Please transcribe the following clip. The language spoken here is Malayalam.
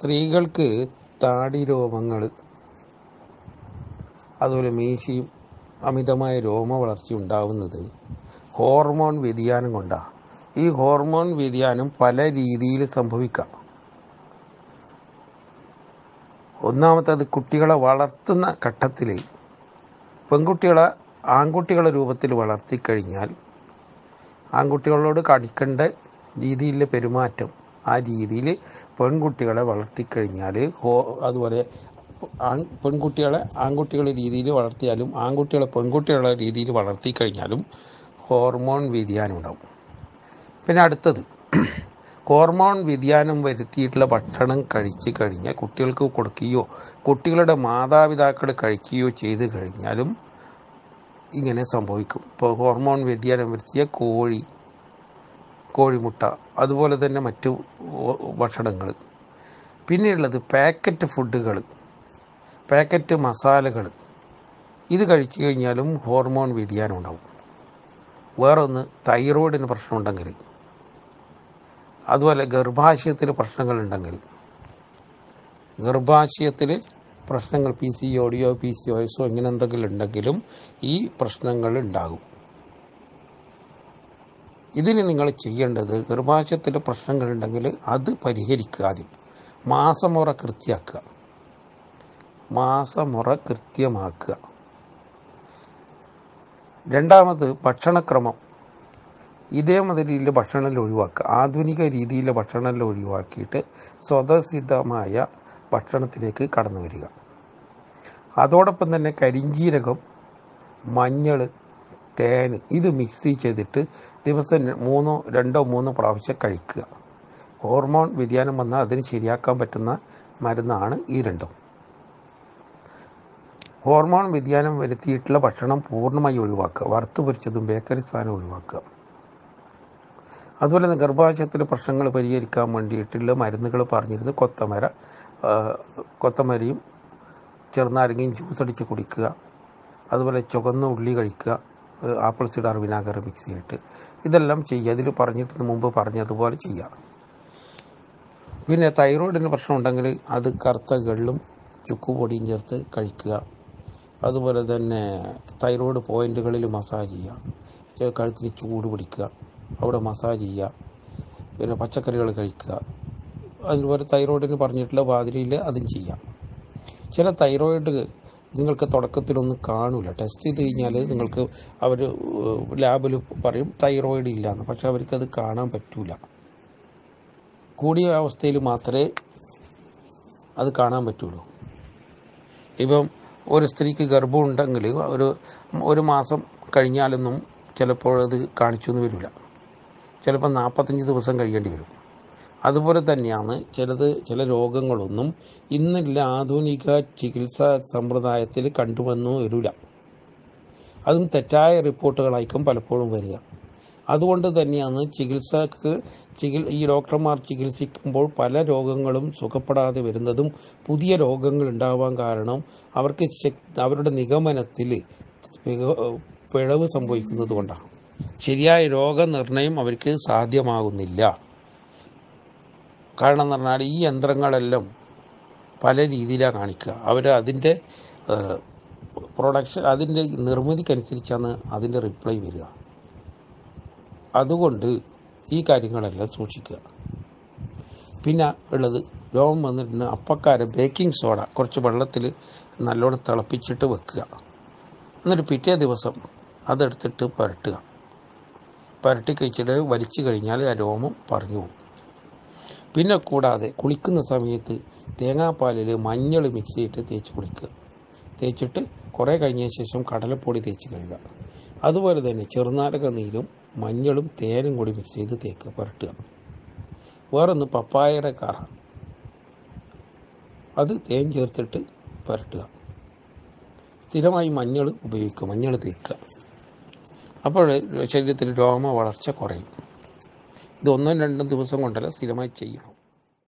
സ്ത്രീകൾക്ക് താടി രോമങ്ങൾ അതുപോലെ മീശയും അമിതമായ രോമ വളർച്ച ഉണ്ടാവുന്നത് ഹോർമോൺ വ്യതിയാനം കൊണ്ടാണ് ഈ ഹോർമോൺ വ്യതിയാനം പല രീതിയിൽ സംഭവിക്കാം. ഒന്നാമത്തത് കുട്ടികളെ വളർത്തുന്ന ഘട്ടത്തിൽ പെൺകുട്ടികളെ ആൺകുട്ടികളെ രൂപത്തിൽ വളർത്തിക്കഴിഞ്ഞാൽ ആൺകുട്ടികളോട് കടിക്കേണ്ട രീതിയിലെ പെരുമാറ്റം ആ രീതിയിൽ പെൺകുട്ടികളെ വളർത്തിക്കഴിഞ്ഞാൽ ഹോ അതുപോലെ ആൺ പെൺകുട്ടികളെ ആൺകുട്ടികളെ രീതിയിൽ വളർത്തിയാലും ആൺകുട്ടികളെ പെൺകുട്ടികളെ രീതിയിൽ വളർത്തിക്കഴിഞ്ഞാലും ഹോർമോൺ വ്യതിയാനം ഉണ്ടാവും പിന്നെ അടുത്തത് ഹോർമോൺ വ്യതിയാനം വരുത്തിയിട്ടുള്ള ഭക്ഷണം കഴിച്ച് കഴിഞ്ഞാൽ കുട്ടികൾക്ക് കൊടുക്കുകയോ കുട്ടികളുടെ മാതാപിതാക്കൾ കഴിക്കുകയോ ചെയ്ത് കഴിഞ്ഞാലും ഇങ്ങനെ സംഭവിക്കും. ഇപ്പോൾ ഹോർമോൺ വ്യതിയാനം വരുത്തിയ കോഴി കോഴിമുട്ട അതുപോലെ തന്നെ മറ്റു ഭക്ഷണങ്ങൾ. പിന്നെയുള്ളത് പാക്കറ്റ് ഫുഡുകൾ പാക്കറ്റ് മസാലകൾ. ഇത് കഴിച്ചു കഴിഞ്ഞാലും ഹോർമോൺ വ്യതിയാനം ഉണ്ടാവും വേറൊന്ന് തൈറോയിഡിന് പ്രശ്നമുണ്ടെങ്കിൽ അതുപോലെ ഗർഭാശയത്തിൽ പ്രശ്നങ്ങളുണ്ടെങ്കിൽ ഗർഭാശയത്തിൽ പ്രശ്നങ്ങൾ പി സി ഓഡിയോ പി സി ഒയസോ ഇങ്ങനെ എന്തെങ്കിലും ഉണ്ടെങ്കിലും ഈ പ്രശ്നങ്ങൾ ഉണ്ടാകും. ഇതിന് നിങ്ങൾ ചെയ്യേണ്ടത് പ്രശ്നങ്ങൾ പ്രശ്നങ്ങളുണ്ടെങ്കിൽ അത് പരിഹരിക്കുക ആദ്യം. മാസമുറ കൃത്യമാക്കുക. മാസമുറ കൃത്യമാക്കുക. രണ്ടാമത് ഭക്ഷണക്രമം. ഇതേ മാതിരിയിലെ ഭക്ഷണം ഒഴിവാക്കുക. ആധുനിക രീതിയിലെ ഭക്ഷണം ഒഴിവാക്കിയിട്ട് സ്വതസിദ്ധമായ ഭക്ഷണത്തിലേക്ക് കടന്നു വരിക. അതോടൊപ്പം തന്നെ കരിഞ്ജീരകം മഞ്ഞൾ തേൻ ഇത് മിക്സ് ചെയ്തിട്ട് ദിവസം മൂന്നോ രണ്ടോ മൂന്നോ പ്രാവശ്യം കഴിക്കുക. ഹോർമോൺ വ്യതിയാനം വന്നാൽ അതിന് ശരിയാക്കാൻ പറ്റുന്ന മരുന്നാണ് ഈ രണ്ടും. ഹോർമോൺ വ്യതിയാനം വരുത്തിയിട്ടുള്ള ഭക്ഷണം പൂർണമായി ഒഴിവാക്കുക. വറുത്ത് പൊരിച്ചതും ബേക്കറി സാധനം ഒഴിവാക്കുക. അതുപോലെ തന്നെ ഗർഭാശയത്തിലെ പ്രശ്നങ്ങൾ പരിഹരിക്കാൻ വേണ്ടിയിട്ടുള്ള മരുന്നുകൾ പറഞ്ഞിരുന്നു. കൊത്തമര കൊത്തമരയും ചെറുനാരങ്ങയും ജ്യൂസ് അടിച്ച് കുടിക്കുക. അതുപോലെ ചുവന്ന ഉള്ളി കഴിക്കുക. ആപ്പിൾ സിഡാർ വിനാഗർ മിക്സ് ചെയ്തിട്ട് ഇതെല്ലാം ചെയ്യുക. ഇതിൽ പറഞ്ഞിട്ട് മുമ്പ് പറഞ്ഞതുപോലെ ചെയ്യുക പിന്നെ തൈറോയിഡിന് പ്രശ്നം ഉണ്ടെങ്കിൽ അത് കറുത്ത ഗള്ളും ചുക്കുപൊടിയും ചേർത്ത് കഴിക്കുക. അതുപോലെ തന്നെ തൈറോയിഡ് പോയിന്റുകളിൽ മസാജ് ചെയ്യുക. കഴുത്തിന് ചൂട് പിടിക്കുക. അവിടെ മസാജ് ചെയ്യുക. പിന്നെ പച്ചക്കറികൾ കഴിക്കുക. അതുപോലെ തൈറോയിഡിന് പറഞ്ഞിട്ടുള്ള മാതിരിയിൽ അതും ചെയ്യാം. ചില തൈറോയിഡ് നിങ്ങൾക്ക് തുടക്കത്തിലൊന്നും കാണില്ല ടെസ്റ്റ് ചെയ്ത് കഴിഞ്ഞാൽ നിങ്ങൾക്ക് അവർ ലാബിൽ പറയും തൈറോയിഡ് ഇല്ലയെന്ന് പക്ഷെ അവർക്കത് കാണാൻ പറ്റൂല. കൂടിയ അവസ്ഥയിൽ മാത്രമേ അത് കാണാൻ പറ്റുള്ളൂ. ഇപ്പം ഒരു സ്ത്രീക്ക് ഗർഭം ഉണ്ടെങ്കിൽ ഒരു ഒരു മാസം കഴിഞ്ഞാലൊന്നും ചിലപ്പോൾ അത് കാണിച്ചു എന്ന് വരില്ല. ചിലപ്പോൾ നാൽപ്പത്തഞ്ച് ദിവസം കഴിയേണ്ടി വരും. അതുപോലെ തന്നെയാണ് ചിലത് ചില രോഗങ്ങളൊന്നും ഇന്നില്ല ആധുനിക ചികിത്സാ സമ്പ്രദായത്തിൽ കണ്ടുവന്നു വരില്ല. അതും തെറ്റായ റിപ്പോർട്ടുകളായിരിക്കും പലപ്പോഴും വരിക. അതുകൊണ്ട് തന്നെയാണ് ചികിത്സക്ക് ചികിൽ ഈ ഡോക്ടർമാർ ചികിത്സിക്കുമ്പോൾ പല രോഗങ്ങളും സുഖപ്പെടാതെ വരുന്നതും പുതിയ രോഗങ്ങൾ ഉണ്ടാവാൻ കാരണം അവർക്ക് അവരുടെ നിഗമനത്തിൽ പിഴവ് സംഭവിക്കുന്നത് കൊണ്ടാണ് ശരിയായ രോഗനിർണയം അവർക്ക് സാധ്യമാകുന്നില്ല. കാരണം എന്ന് പറഞ്ഞാൽ ഈ യന്ത്രങ്ങളെല്ലാം പല രീതിയിലാണ് കാണിക്കുക. അവർ അതിന്റെ പ്രൊഡക്ഷൻ അതിന്റെ നിർമ്മിതിക്കനുസരിച്ചാണ് അതിന്റെ റിപ്ലൈ വരിക. അതുകൊണ്ട് ഈ കാര്യങ്ങളെല്ലാം സൂക്ഷിക്കുക. പിന്നെ ഉള്ളത് രോഗം വന്നിട്ടുണ്ട് അപ്പക്കാരെ ബേക്കിംഗ് സോഡ കുറച്ച് വെള്ളത്തിൽ നല്ലോണം തിളപ്പിച്ചിട്ട് വെക്കുക. എന്നിട്ട് പിറ്റേ ദിവസം അതെടുത്തിട്ട് പുരട്ടുക. പുരട്ടി കഴിച്ചിട്ട് വലിച്ചു കഴിഞ്ഞാൽ ആ രോമം പറഞ്ഞു പോകും. പിന്നെ കൂടാതെ കുളിക്കുന്ന സമയത്ത് തേങ്ങാപ്പാലിൽ മഞ്ഞൾ മിക്സ് ചെയ്തിട്ട് തേച്ച് കുളിക്കുക. തേച്ചിട്ട് കുറേ കഴിഞ്ഞ ശേഷം കടലപ്പൊടി തേച്ച് കഴുകുക അതുപോലെ തന്നെ ചെറുനാരക നീരും മഞ്ഞളും തേനും കൂടി മിക്സ് ചെയ്ത് തേക്കുക പുരട്ടുക. വേറൊന്ന് പപ്പായയുടെ കറ. അത് തേൻ ചേർത്തിട്ട് പുരട്ടുക. സ്ഥിരമായി മഞ്ഞൾ ഉപയോഗിക്കുക മഞ്ഞൾ തേക്കുക. അപ്പോൾ ശരീരത്തിൽ രോമ വളർച്ച കുറയും. ഇത് ഒന്നും രണ്ടും ദിവസം കൊണ്ടല്ല സ്ഥിരമായി ചെയ്യണം